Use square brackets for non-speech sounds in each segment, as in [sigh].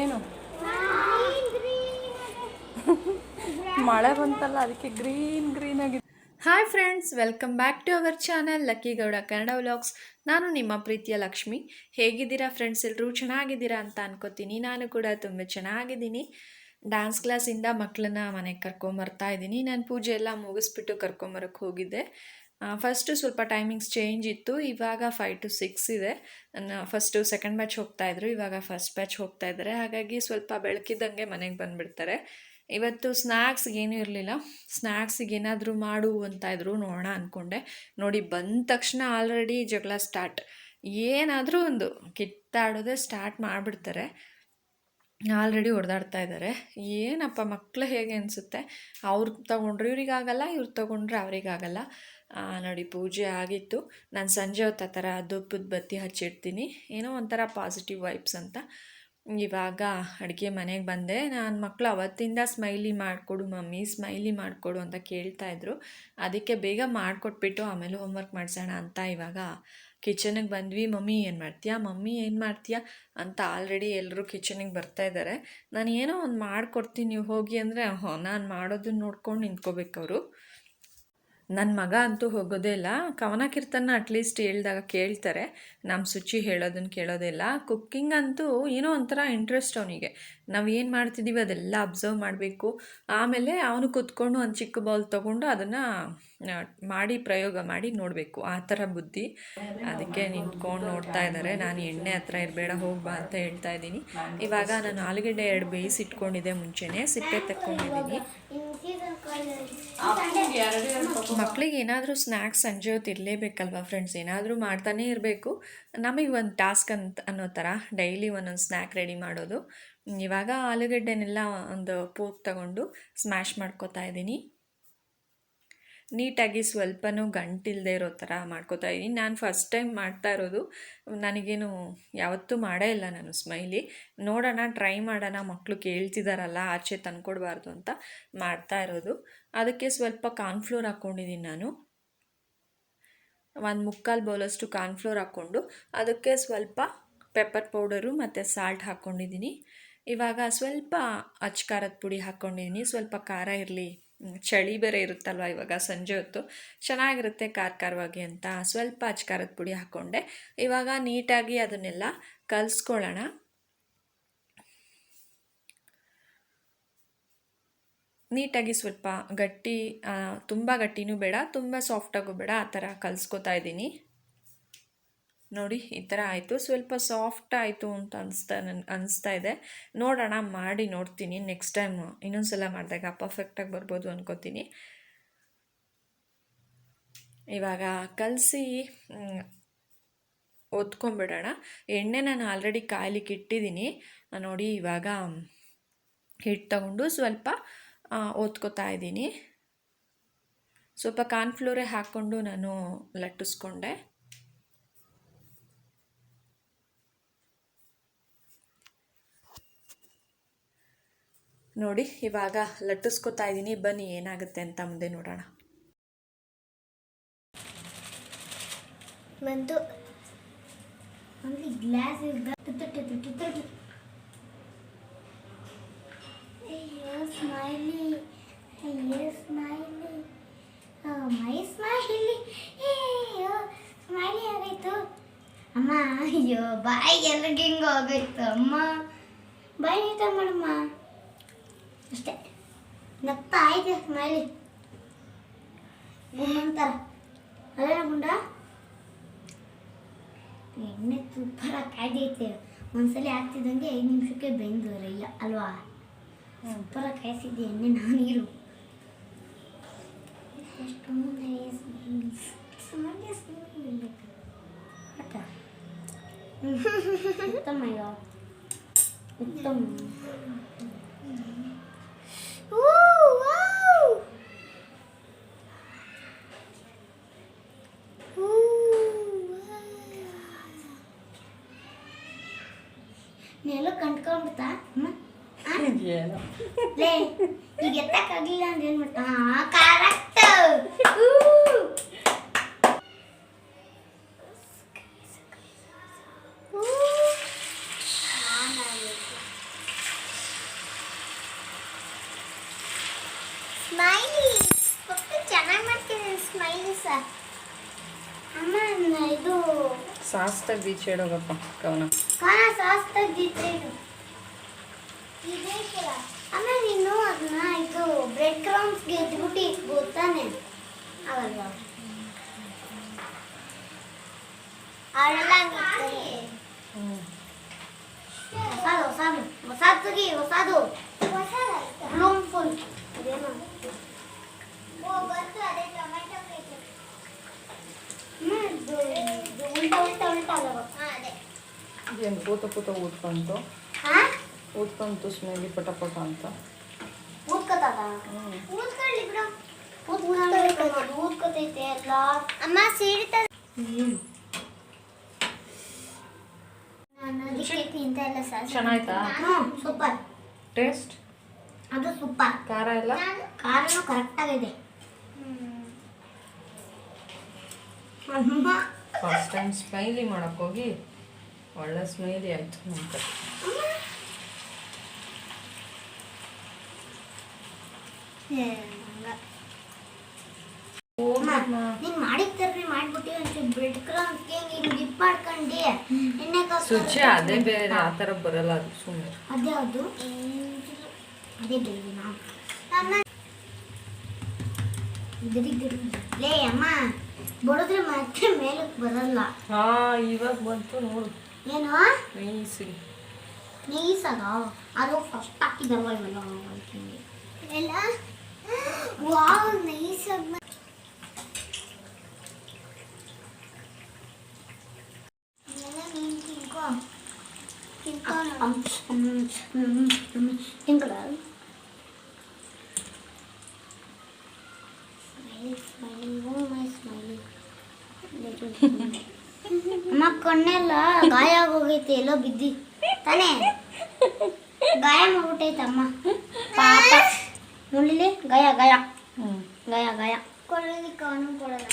ಏನು? [laughs] ಮಳೆ ಬಂತಲ್ಲ ಅದಕ್ಕೆ ಗ್ರೀನ್ ಗ್ರೀನ್ ಆಗಿದೆ hi friends welcome back to our channel Lucky Gowda Kannada vlogs ನಾನು ನಿಮ್ಮ ಪ್ರೀತಿಯ ಲಕ್ಷ್ಮಿ. ಹೇಗಿದ್ದೀರಾ ಫ್ರೆಂಡ್ಸ್ ಎಲ್ಲರೂ ಚೆನ್ನಾಗಿದ್ದೀರಾ ಅಂತ ಅನ್ಕೋತೀನಿ. ನಾನು ಕೂಡ ತುಂಬ ಚೆನ್ನಾಗಿದ್ದೀನಿ. ಡ್ಯಾನ್ಸ್ ಕ್ಲಾಸಿಂದ ಮಕ್ಕಳನ್ನ ಮನೆಗೆ ಕರ್ಕೊಂಬರ್ತಾ ಇದ್ದೀನಿ. ನಾನು ಪೂಜೆ ಎಲ್ಲ ಮುಗಿಸ್ಬಿಟ್ಟು ಕರ್ಕೊಂಬರಕ್ಕೆ ಹೋಗಿದ್ದೆ. ಫಸ್ಟು ಸ್ವಲ್ಪ ಟೈಮಿಂಗ್ಸ್ ಚೇಂಜ್ ಇತ್ತು. ಇವಾಗ ಫೈವ್ ಟು ಸಿಕ್ಸ್ ಇದೆ. ಫಸ್ಟು ಸೆಕೆಂಡ್ ಬ್ಯಾಚ್ ಹೋಗ್ತಾಯಿದ್ರು ಇವಾಗ ಫಸ್ಟ್ ಬ್ಯಾಚ್ ಹೋಗ್ತಾ ಇದ್ದಾರೆ. ಹಾಗಾಗಿ ಸ್ವಲ್ಪ ಬೆಳಕಿದ್ದಂಗೆ ಮನೆಗೆ ಬಂದುಬಿಡ್ತಾರೆ. ಇವತ್ತು ಸ್ನ್ಯಾಕ್ಸ್ಗೆ ಏನೂ ಇರಲಿಲ್ಲ. ಸ್ನ್ಯಾಕ್ಸಿಗೆ ಏನಾದರೂ ಮಾಡು ಅಂತ ಇದ್ರು. ನೋಡೋಣ ಅಂದ್ಕೊಂಡೆ ನೋಡಿ, ಬಂದ ತಕ್ಷಣ ಆಲ್ರೆಡಿ ಜಗಳ ಸ್ಟಾರ್ಟ್ ಏನಾದರೂ ಒಂದು ಕಿತ್ತಾಡೋದೇ ಸ್ಟಾರ್ಟ್ ಮಾಡಿಬಿಡ್ತಾರೆ. ಆಲ್ರೆಡಿ ಹೊಡೆದಾಡ್ತಾ ಇದ್ದಾರೆ. ಏನಪ್ಪ ಮಕ್ಕಳು ಹೇಗೆ ಅನಿಸುತ್ತೆ? ಅವ್ರು ತೊಗೊಂಡ್ರೆ ಇವ್ರಿಗಾಗಲ್ಲ, ಇವ್ರು ತೊಗೊಂಡ್ರೆ ಅವರಿಗಾಗಲ್ಲ. ನೋಡಿ ಪೂಜೆ ಆಗಿತ್ತು. ನಾನು ಸಂಜೆ ಹೊತ್ತು ಆ ಥರ ಧೂಪದ ಬತ್ತಿ ಹಚ್ಚಿಡ್ತೀನಿ. ಏನೋ ಒಂಥರ ಪಾಸಿಟಿವ್ ವೈಬ್ಸ್ ಅಂತ. ಇವಾಗ ಅಡುಗೆ ಮನೆಗೆ ಬಂದೆ. ನಾನು ಮಕ್ಕಳು ಅವತ್ತಿಂದ ಸ್ಮೈಲಿ ಮಾಡಿಕೊಡು, ಮಮ್ಮಿ ಸ್ಮೈಲಿ ಮಾಡಿಕೊಡು ಅಂತ ಕೇಳ್ತಾ ಇದ್ರು. ಅದಕ್ಕೆ ಬೇಗ ಮಾಡಿಕೊಟ್ಬಿಟ್ಟು ಆಮೇಲೆ ಹೋಮ್ವರ್ಕ್ ಮಾಡಿಸೋಣ ಅಂತ ಇವಾಗ ಕಿಚನಿಗೆ ಬಂದ್ವಿ. ಮಮ್ಮಿ, ಏನು ಮಾಡ್ತೀಯಾ? ಮಮ್ಮಿ, ಏನು ಮಾಡ್ತೀಯಾ? ಅಂತ ಆಲ್ರೆಡಿ ಎಲ್ಲರೂ ಕಿಚನಿಗೆ ಬರ್ತಾ ಇದ್ದಾರೆ ನಾನು ಏನೋ ಒಂದು ಮಾಡಿಕೊಡ್ತೀನಿ, ನೀವು ಹೋಗಿ ಅಂದರೆ ನಾನು ಮಾಡೋದನ್ನ ನೋಡ್ಕೊಂಡು ನಿಂತ್ಕೋಬೇಕು ಅವರು. ನನ್ನ ಮಗ ಅಂತೂ ಹೋಗೋದೇ ಇಲ್ಲ. ಕವನ ಕೀರ್ತನ ಅಟ್ಲೀಸ್ಟ್ ಹೇಳ್ದಾಗ ಕೇಳ್ತಾರೆ. ನಮ್ಮ ಶುಚಿ ಹೇಳೋದನ್ನು ಕೇಳೋದೇ ಇಲ್ಲ. ಕುಕ್ಕಿಂಗ್ ಅಂತೂ ಏನೋ ಒಂಥರ ಇಂಟ್ರೆಸ್ಟ್ ಅವನಿಗೆ. ನಾವು ಏನು ಮಾಡ್ತಿದ್ದೀವಿ ಅದೆಲ್ಲ ಅಬ್ಸರ್ವ್ ಮಾಡಬೇಕು. ಆಮೇಲೆ ಅವನು ಕೂತ್ಕೊಂಡು ಒಂದು ಚಿಕ್ಕ ಬೌಲ್ ತೊಗೊಂಡು ಅದನ್ನು ಮಾಡಿ ಪ್ರಯೋಗ ಮಾಡಿ ನೋಡಬೇಕು. ಆ ಥರ ಬುದ್ಧಿ. ಅದಕ್ಕೆ ನಿಂತ್ಕೊಂಡು ನೋಡ್ತಾ ಇದ್ದಾರೆ ನಾನು ಎಣ್ಣೆ ಹತ್ರ ಇರಬೇಡ ಹೋಗ್ಬಾ ಅಂತ ಹೇಳ್ತಾ ಇದ್ದೀನಿ. ಇವಾಗ ನಾನು ಆಲೂಗಡ್ಡೆ ಎರಡು ಬೇಯಿಸಿಟ್ಕೊಂಡಿದ್ದೆ ಮುಂಚೆನೆ ಮುಂಚೆನೇ. ಸಿಪ್ಪೆ ತಕ್ಕೊಂಡಿದ್ದೀನಿ. ಮಕ್ಕಳಿಗೆ ಏನಾದರೂ ಸ್ನ್ಯಾಕ್ಸ್ ಸಂಜೆ ಹೊತ್ತು ಇರಲೇಬೇಕಲ್ವಾ ಫ್ರೆಂಡ್ಸ್ ಏನಾದರೂ ಮಾಡ್ತಾನೇ ಇರಬೇಕು. ನಮಗೆ ಒಂದು ಟಾಸ್ಕ್ ಅಂತ ಅನ್ನೋ ಥರ ಡೈಲಿ ಒಂದೊಂದು ಸ್ನ್ಯಾಕ್ ರೆಡಿ ಮಾಡೋದು. ಇವಾಗ ಆಲೂಗಡ್ಡೆನೆಲ್ಲ ಒಂದು ಪೋಕ್ ತಗೊಂಡು ಸ್ಮ್ಯಾಶ್ ಮಾಡ್ಕೋತಾ ಇದ್ದೀನಿ. ನೀಟಾಗಿ ಸ್ವಲ್ಪನೂ ಗಂಟಿಲ್ಲದೆ ಇರೋ ಥರ ಮಾಡ್ಕೋತಾ ಇದ್ದೀನಿ. ನಾನು ಫಸ್ಟ್ ಟೈಮ್ ಮಾಡ್ತಾ ಇರೋದು. ನನಗೇನು ಯಾವತ್ತೂ ಮಾಡೇ ಇಲ್ಲ ನಾನು ಸ್ಮೈಲಿ ನೋಡೋಣ ಟ್ರೈ ಮಾಡೋಣ ಮಕ್ಕಳು ಕೇಳ್ತಿದ್ದಾರಲ್ಲ ಆಚೆ ತಂದ್ಕೊಡ್ಬಾರ್ದು ಅಂತ ಮಾಡ್ತಾ ಇರೋದು. ಅದಕ್ಕೆ ಸ್ವಲ್ಪ ಕಾರ್ನ್ಫ್ಲೋರ್ ಹಾಕ್ಕೊಂಡಿದ್ದೀನಿ ನಾನು. ಒಂದು ಮುಕ್ಕಾಲು ಬೌಲಷ್ಟು ಕಾರ್ನ್ಫ್ಲೋರ್ ಹಾಕ್ಕೊಂಡು ಅದಕ್ಕೆ ಸ್ವಲ್ಪ ಪೆಪ್ಪರ್ ಪೌಡರು ಮತ್ತು ಸಾಲ್ಟ್ ಹಾಕ್ಕೊಂಡಿದ್ದೀನಿ ಇವಾಗ ಸ್ವಲ್ಪ ಅಚ್ಕಾರದ ಪುಡಿ ಹಾಕ್ಕೊಂಡಿದ್ದೀನಿ ಸ್ವಲ್ಪ ಖಾರ ಇರಲಿ ಚಳಿ ಬೇರೆ ಇರುತ್ತಲ್ವ ಇವಾಗ ಸಂಜೆ ಹೊತ್ತು. ಚೆನ್ನಾಗಿರುತ್ತೆ ಖಾರ ಖಾರವಾಗಿ ಅಂತ. ಸ್ವಲ್ಪ ಅಚ್ಕಾರದ ಪುಡಿ ಹಾಕ್ಕೊಂಡೆ ಇವಾಗ ನೀಟಾಗಿ ಅದನ್ನೆಲ್ಲ ಕಲಿಸ್ಕೊಳ್ಳೋಣ. ನೀಟಾಗಿ ಸ್ವಲ್ಪ ಗಟ್ಟಿ ತುಂಬ ಗಟ್ಟಿನೂ ಬೇಡ, ತುಂಬ ಸಾಫ್ಟಾಗೂ ಬೇಡ, ಆ ಥರ ಕಲಿಸ್ಕೊತಾ ಇದ್ದೀನಿ. ನೋಡಿ, ಈ ಥರ ಆಯಿತು. ಸ್ವಲ್ಪ ಸಾಫ್ಟ್ ಆಯಿತು ಅಂತ ಅನಿಸ್ತಾ, ನನ್, ಅನಿಸ್ತಾ ಇದೆ. ನೋಡೋಣ, ಮಾಡಿ ನೋಡ್ತೀನಿ. ನೆಕ್ಸ್ಟ್ ಟೈಮ್ ಇನ್ನೊಂದು ಸಲ ಮಾಡಿದಾಗ ಪರ್ಫೆಕ್ಟಾಗಿ ಬರ್ಬೋದು ಅನ್ಕೋತೀನಿ. ಇವಾಗ ಕಲಸಿ ಒತ್ಕೊಂಡ್ಬಿಡೋಣ ಎಣ್ಣೆ ನಾನು ಆಲ್ರೆಡಿ ಕಾಯ್ಲಿಕ್ಕೆ ಇಟ್ಟಿದ್ದೀನಿ. ನೋಡಿ, ಇವಾಗ ಹಿಟ್ಟು ತಗೊಂಡು ಸ್ವಲ್ಪ ಓದ್ಕೋತಾ ಇದ್ದೀನಿ. ಸ್ವಲ್ಪ ಕಾರ್ನ್ಫ್ಲೋರೇ ಹಾಕ್ಕೊಂಡು ನಾನು ಲಟ್ಟಿಸ್ಕೊಂಡೆ. ನೋಡಿ, ಇವಾಗ ಲಟ್ಟಿಸ್ಕೊತಾ ಇದ್ದೀನಿ. ಬನ್ನಿ, ಏನಾಗುತ್ತೆ ಅಂತ ಮುಂದೆ ನೋಡೋಣ. ಬಂತು ಅಯ್ಯೋ ಸ್ಮೈಲಿ ಅಯ್ಯೋ ಸ್ಮೈಲಿ ಮೈ ಸ್ಮೈಲಿ ಏಯ್ಯೋ ಸ್ಮೈಲಿ ಆಗೋಯ್ತು ಅಮ್ಮ, ಅಯ್ಯೋ, ಬಾಯಿ ಎಲ್ಲರಿಗೆ ಹಿಂಗೆ ಹೋಗೋಯ್ತು ಅಮ್ಮ. ಬಾಯಿ ನೀಟ ಮಾಡಮ್ಮ. ಅಷ್ಟೇ. ನಗ್ತಾ ಆಯ್ತು ಸ್ಮೈಲಿ ಗುಮ್ಮಂತಾರ ಅಲ್ಲ ಗುಂಡ? ಎಣ್ಣೆ ಸೂಪರಾಗಿ ಕಾಯ್ದೈತೆ ಒಂದ್ಸಲಿ ಆಗ್ತಿದ್ದಂಗೆ ಐದು ನಿಮಿಷಕ್ಕೆ ಬೆಂದೂರಯ್ಯ ಅಲ್ವಾ? ಸೂಪರಾಗಿ ಕಾಯಿಸಿದ್ದೆ ಎಣ್ಣೆ ನಾನೀರು ಎಷ್ಟೊಂದು ಉತ್ತಮ ಅಯ್ಯೋ ಉತ್ತಮ ನೆಲ ಕಂಡ್ಕೊಂಡ್ಬಿಡ್ತಾ నేను లే ಈಗ ಎತ್ತಕ್ಕಾಗಲಿಲ್ಲ ಅಂದ್ರೆ ಏನು ಮಾಡ್ತಾ ಕರೆಕ್ಟ್ ಸ್ಮೈಲಿ ಪಪ್ಪು ಚೆನ್ನಾಗಿ ಮಾಡ್ತಿದ್ದೀನಿ ಸ್ಮೈಲಿ ಸರ್ ಅಮ್ಮ ಇದು ಸಾಸ್ ತೆಗ್ದಿಚ್ಚಿಡೋಗಪ್ಪ ಕವನ ಕವನ ಸಾಸ್ ತೆಗ್ದಿಚ್ಚಿಡು ಇದು ಇದೇ ಕೆಲ ಅಮ್ಮ ನೀನು ಅದನ್ನ ಇದು ಬ್ರೆಡ್ ಕ್ರಮ್ಸ್ಗೆ ಇಟ್ಬಿಟ್ಟು ಇಟ್ಬೋದು ತಾನೆ ಆಗಲ್ವಾ ಅವಳೆಲ್ಲ ಹಂಗಿರ್ತಾರೆ ಹೊಸದು ಹೊಸದು ಹೊಸದು ತೆಗಿ ಹೊಸದು ಬ್ಲೂಮ್ ಫುಲ್ ಇದೇನು ಹ್ಮ್, ಇದು- ಇದು ಉಲ್ಟಾ ಉಲ್ಟಾ ಉಲ್ಟಾ ಅಲ್ಲ ಅದೇ ಏನು ಕೂತ ಕೂತ ಊದ್ಕೊಂತು ಹಾ ಊದ್ಕೊಂತು ಸ್ಮೆಲ್ಲಿ ಪಟ ಪಟ ಅಂತ. ಅಮ್ಮ ಚೆನ್ನಾಯ್ತಾ? ಸೂಪರ್. ಟೇಸ್ಟ್? ಅದು ಸೂಪರ್. ಖಾರ ಎಲ್ಲ ಖಾರನೂ ಕರೆಕ್ಟ್ ಆಗಿದೆ. ಫಸ್ಟ್ ಟೈಮ್ ಸ್ಮೈಲಿ ಮಾಡಕ್ ಹೋಗಿ ಒಳ್ಳೆ ಸ್ಮೈಲಿ ಆಯ್ತು ನಮ್ಮ ಕಡೆ ನೀನ್ ಮಾಡಿದ ತರ್ರಿ ಮಾಡ್ಬಿಟ್ಟು ಅಂತ ಬ್ರೆಡ್ ಹಿಂಗೆ ಡಿಪ್ ಮಾಡ್ಕೊಂಡು. ಎಣ್ಣೆ ಸುಚಿ ಅದೇ ಬೇರೆ ಆ ಥರ ಬರಲ್ಲ ಅದು ಸುಮ್ಮನೆ ಅದು ಅದೇ. ಬೇರೆ ನಾವು ಲೇ ಅಮ್ಮ ಬಡಿದ್ರೆ ಮತ್ತೆ ಮೇಲಕ್ಕೆ ಬರಲ್ಲ. ಹಾ ಇವಾಗ ಬಂತು ನೋಡು. ಏನು? ನೈಸಿ ನೈಸಾಗ ಅದು ಫಸ್ಟ್ ಹಾಕಿದಲ್ವ ಇವೆಲ್ಲ ಹಾಕಿಂಗೆ ಎಲ್ಲ ವಾವ್ ನೈಸಾಗ ತಿನ್ಕೊಳ ಅಮ್ಮ ಕಣ್ಣೆಲ್ಲ ಗಾಯ ಆಗೋಗೈತೆ ಎಲ್ಲೋ ಬಿದ್ದಿ ತಾನೇ ಗಾಯ ಮಾಡ್ಬಿಟ್ಟೈತೆ ಅಮ್ಮ ಪಾಪ ನೋಡಿಲಿ ಗಯ ಗಯ. ಗಯ ಗಯ ಗಾಯ. ಕೊಡೋದಕ್ಕೆ ಅವನು ಕೊಡಲ್ಲ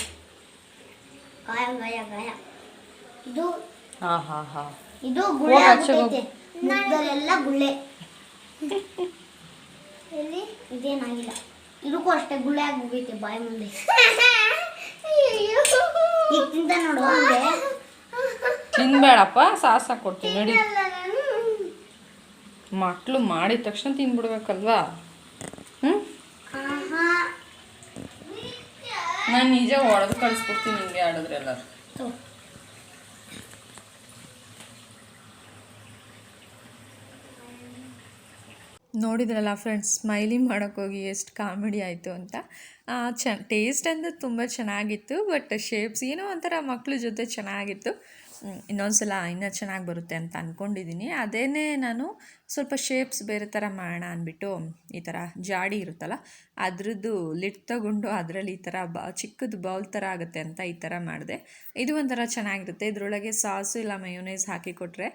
ಗಯ ಗಯ ಗಯ. ಇದು ಹಾ ಹಾ ಹಾ. ಇದು ಗುಳ್ಳೆ ಆಗ್ಬಿಟ್ಟೈತೆ ಮುಖದಲ್ಲೆಲ್ಲ ಗುಳ್ಳೆ. ಎಲ್ಲಿ? ಇದೇನಾಗಿಲ್ಲ. ಇದಕ್ಕೂ ಅಷ್ಟೇ ಗುಳ್ಳೆ ಆಗೋಗೈತೆ ಬಾಯಿ ಮುಂದೆ. ಈಗ ತಿಂತ ನೋಡು ಹಂಗೆ ತಿನ್ಬೇಡಪ್ಪ ಸಾಸ ಕೊಡ್ತೀನಿ ನೋಡಿ. ಮಕ್ಕಳು ಮಾಡಿದ ತಕ್ಷಣ ತಿನ್ಬಿಡ್ಬೇಕಲ್ವಾ ಹ್ಞೂ ಆಹಾ. ನಾನು ನಿಜ ಒಡೆದು ಕಳಿಸ್ಕೊಡ್ತೀನಿ ನಿಮಗೆ ಆಡಿದ್ರೆ ಎಲ್ಲರೂ ನೋಡಿದ್ರಲ್ಲ ಫ್ರೆಂಡ್ಸ್ ಸ್ಮೈಲಿ ಮಾಡೋಕ್ಕೋಗಿ ಎಷ್ಟು ಕಾಮಿಡಿ ಆಯಿತು ಅಂತ. ಚ ಟೇಸ್ಟ್ ಅಂದರೆ ತುಂಬ ಚೆನ್ನಾಗಿತ್ತು ಬಟ್ ಶೇಪ್ಸ್ ಏನೋ ಒಂಥರ ಮಕ್ಳ ಜೊತೆ ಚೆನ್ನಾಗಿತ್ತು. ಇನ್ನೊಂದು ಸಲ ಇನ್ನೂ ಚೆನ್ನಾಗಿ ಬರುತ್ತೆ ಅಂತ ಅಂದ್ಕೊಂಡಿದ್ದೀನಿ ಅದೇನೇ ನಾನು ಸ್ವಲ್ಪ ಶೇಪ್ಸ್ ಬೇರೆ ಥರ ಮಾಡೋಣ ಅಂದ್ಬಿಟ್ಟು ಈ ಥರ ಜಾಡಿ ಇರುತ್ತಲ್ಲ, ಅದರದ್ದು ಲಿಟ್ ತಗೊಂಡು ಅದರಲ್ಲಿ ಈ ಥರ ಬ, ಚಿಕ್ಕದು ಬೌಲ್ ಥರ ಆಗುತ್ತೆ ಅಂತ ಈ ಥರ ಮಾಡಿದೆ. ಇದು ಒಂಥರ ಚೆನ್ನಾಗಿರುತ್ತೆ. ಇದರೊಳಗೆ ಸಾಸು ಇಲ್ಲ ಮಯೋನೈಸ್ ಹಾಕಿ ಕೊಟ್ಟರೆ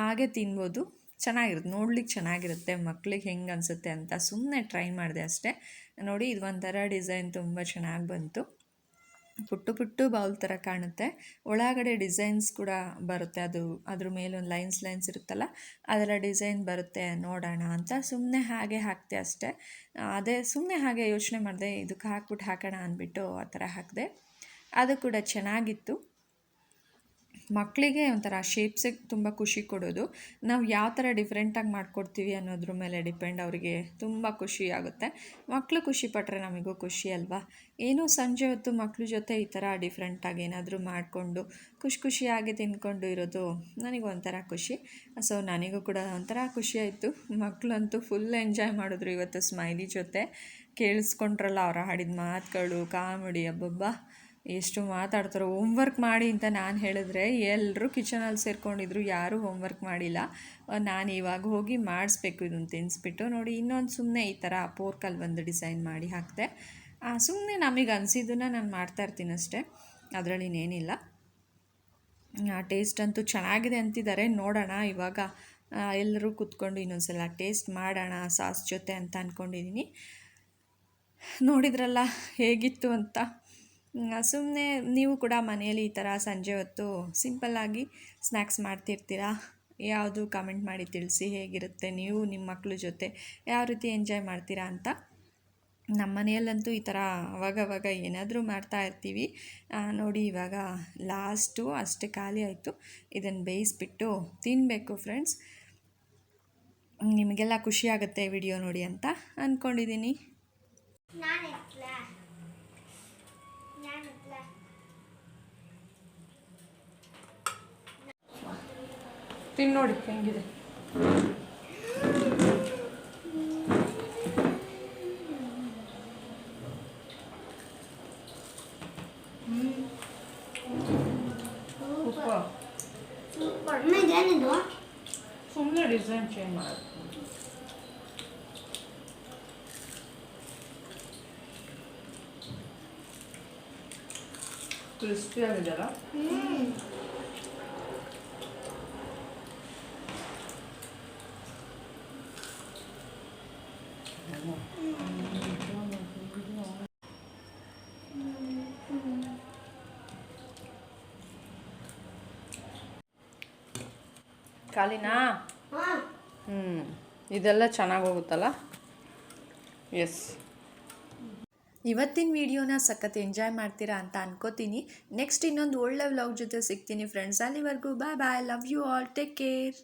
ಹಾಗೆ ತಿನ್ಬೋದು. ಚೆನ್ನಾಗಿರುತ್ತೆ. ನೋಡ್ಲಿಕ್ಕೆ ಚೆನ್ನಾಗಿರುತ್ತೆ. ಮಕ್ಳಿಗೆ ಹೆಂಗೆ ಅನಿಸುತ್ತೆ ಅಂತ ಸುಮ್ಮನೆ ಟ್ರೈ ಮಾಡಿದೆ ಅಷ್ಟೇ. ನೋಡಿ, ಇದು ಒಂಥರ ಡಿಸೈನ್ ತುಂಬ ಚೆನ್ನಾಗಿ ಬಂತು. ಪುಟ್ಟು ಪುಟ್ಟು ಬೌಲ್ ಥರ ಕಾಣುತ್ತೆ. ಒಳಗಡೆ ಡಿಸೈನ್ಸ್ ಕೂಡ ಬರುತ್ತೆ. ಅದು ಅದ್ರ ಮೇಲೆ ಒಂದು ಲೈನ್ಸ್ ಲೈನ್ಸ್ ಇರುತ್ತಲ್ಲ, ಅದರ ಡಿಸೈನ್ ಬರುತ್ತೆ ನೋಡೋಣ ಅಂತ. ಸುಮ್ಮನೆ ಹಾಗೆ ಹಾಕ್ತೆ ಅಷ್ಟೇ. ಅದೇ ಸುಮ್ಮನೆ ಹಾಗೆ ಯೋಚನೆ ಮಾಡಿದೆ, ಇದಕ್ಕೆ ಹಾಕ್ಬಿಟ್ಟು ಹಾಕೋಣ ಅಂದ್ಬಿಟ್ಟು ಆ ಥರ ಹಾಕಿದೆ. ಅದು ಕೂಡ ಚೆನ್ನಾಗಿತ್ತು. ಮಕ್ಕಳಿಗೆ ಒಂಥರ ಶೇಪ್ಸಿಗೆ ತುಂಬ ಖುಷಿ ಕೊಡೋದು. ನಾವು ಯಾವ ಥರ ಡಿಫ್ರೆಂಟಾಗಿ ಮಾಡಿಕೊಡ್ತೀವಿ ಅನ್ನೋದ್ರ ಮೇಲೆ ಡಿಪೆಂಡ್ ಅವರಿಗೆ ತುಂಬ ಖುಷಿ ಆಗುತ್ತೆ. ಮಕ್ಕಳು ಖುಷಿ ಪಟ್ಟರೆ ನಮಗೂ ಖುಷಿ ಅಲ್ವಾ? ಏನೋ ಸಂಜೆ ಹೊತ್ತು ಮಕ್ಕಳ ಜೊತೆ ಈ ಥರ ಡಿಫ್ರೆಂಟಾಗಿ ಏನಾದರೂ ಮಾಡಿಕೊಂಡು, ಖುಷಿ ಖುಷಿಯಾಗಿ ತಿಂದ್ಕೊಂಡು ಇರೋದು ನನಗೊಂಥರ ಖುಷಿ. ಸೊ ನನಗೂ ಕೂಡ ಒಂಥರ ಖುಷಿ ಆಯಿತು. ಮಕ್ಕಳಂತೂ ಫುಲ್ ಎಂಜಾಯ್ ಮಾಡಿದ್ರು ಇವತ್ತು ಸ್ಮೈಲಿ ಜೊತೆ. ಕೇಳಿಸ್ಕೊಂಡ್ರಲ್ಲ ಅವ್ರು ಹಾಡಿದ ಮಾತುಗಳು, ಕಾಮಿಡಿ, ಅಬ್ಬಬ್ಬ. ಎಷ್ಟು ಮಾತಾಡ್ತಾರೋ ಹೋಮ್ವರ್ಕ್ ಮಾಡಿ ಅಂತ ನಾನು ಹೇಳಿದ್ರೆ ಎಲ್ಲರೂ ಕಿಚನಲ್ಲಿ ಸೇರ್ಕೊಂಡಿದ್ರು, ಯಾರೂ ಹೋಮ್ವರ್ಕ್ ಮಾಡಿಲ್ಲ. ನಾನು ಇವಾಗ ಹೋಗಿ ಮಾಡಿಸ್ಬೇಕು ಇದನ್ನು ತಿನ್ನಿಸ್ಬಿಟ್ಟು ನೋಡಿ, ಇನ್ನೊಂದು ಸುಮ್ಮನೆ ಈ ಥರ ಪೋರ್ಕಲ್ಲಿ ಒಂದು ಡಿಸೈನ್ ಮಾಡಿ ಹಾಕಿದೆ. ಸುಮ್ಮನೆ ನಮಗೆ ಅನಿಸಿದ್ದನ್ನು ನಾನು ಮಾಡ್ತಾ ಇರ್ತೀನಿ ಅಷ್ಟೇ. ಅದರಲ್ಲಿ ಇನ್ನೇನಿಲ್ಲ ಟೇಸ್ಟ್ ಅಂತೂ ಚೆನ್ನಾಗಿದೆ ಅಂತಿದ್ದಾರೆ ನೋಡೋಣ ಇವಾಗ ಎಲ್ಲರೂ ಕೂತ್ಕೊಂಡು ಇನ್ನೊಂದ್ಸಲ ಟೇಸ್ಟ್ ಮಾಡೋಣ, ಸಾಸ್ ಜೊತೆ ಅಂತ ಅಂದ್ಕೊಂಡಿದ್ದೀನಿ ನೋಡಿದ್ರಲ್ಲ ಹೇಗಿತ್ತು ಅಂತ. ಸುಮ್ಮನೆ ನೀವು ಕೂಡ ಮನೆಯಲ್ಲಿ ಈ ಥರ ಸಂಜೆ ಹೊತ್ತು ಸಿಂಪಲ್ಲಾಗಿ ಸ್ನ್ಯಾಕ್ಸ್ ಮಾಡ್ತಿರ್ತೀರಾ? ಯಾವುದು ಕಮೆಂಟ್ ಮಾಡಿ ತಿಳಿಸಿ, ಹೇಗಿರುತ್ತೆ, ನೀವು ನಿಮ್ಮ ಮಕ್ಕಳ ಜೊತೆ ಯಾವ ರೀತಿ ಎಂಜಾಯ್ ಮಾಡ್ತೀರಾ ಅಂತ. ನಮ್ಮ ಮನೆಯಲ್ಲಂತೂ ಈ ಥರ ಅವಾಗವಾಗ ಏನಾದರೂ ಮಾಡ್ತಾ ಇರ್ತೀವಿ. ನೋಡಿ ಇವಾಗ ಲಾಸ್ಟು ಅಷ್ಟೇ ಖಾಲಿ ಆಯಿತು. ಇದನ್ನು ಬೇಯಿಸ್ಬಿಟ್ಟು ತಿನ್ನಬೇಕು ಫ್ರೆಂಡ್ಸ್ ನಿಮಗೆಲ್ಲ ಖುಷಿಯಾಗುತ್ತೆ ವಿಡಿಯೋ ನೋಡಿ ಅಂತ ಅಂದ್ಕೊಂಡಿದ್ದೀನಿ ನಾನು ಎತ್ಲ ನಾನು ಎತ್ಲ ತಿನ್ನು ನೋಡಿ ಹೆಂಗಿದೆ ಉಪ್ಪು ಸೂಪರ್ ಅಮ್ಮ ಇದೇನಿದು ಸುಮ್ಮನೆ ಡಿಸೈನ್ ಚೇಂಜ್ ಮಾಡೋದು ಕ್ರಿಸ್ಪಿ ಆಗಿದೆಯಲ್ಲ ಖಾಲಿನಾ? ಹ್ಞೂ ಇದೆಲ್ಲ ಚೆನ್ನಾಗಿ ಹೋಗುತ್ತಲ್ಲ? ಎಸ್ ಇವತ್ತಿನ ವಿಡಿಯೋನ ಸಖತ್ ಎಂಜಾಯ್ ಮಾಡ್ತೀರಾ ಅಂತ ಅನ್ಕೋತೀನಿ. ನೆಕ್ಸ್ಟ್ ಇನ್ನೊಂದು ಒಳ್ಳೆ ವ್ಲಾಗ್ ಜೊತೆ ಸಿಗ್ತೀನಿ ಫ್ರೆಂಡ್ಸ್ ಅಲ್ಲಿವರೆಗೂ bye bye love you all take care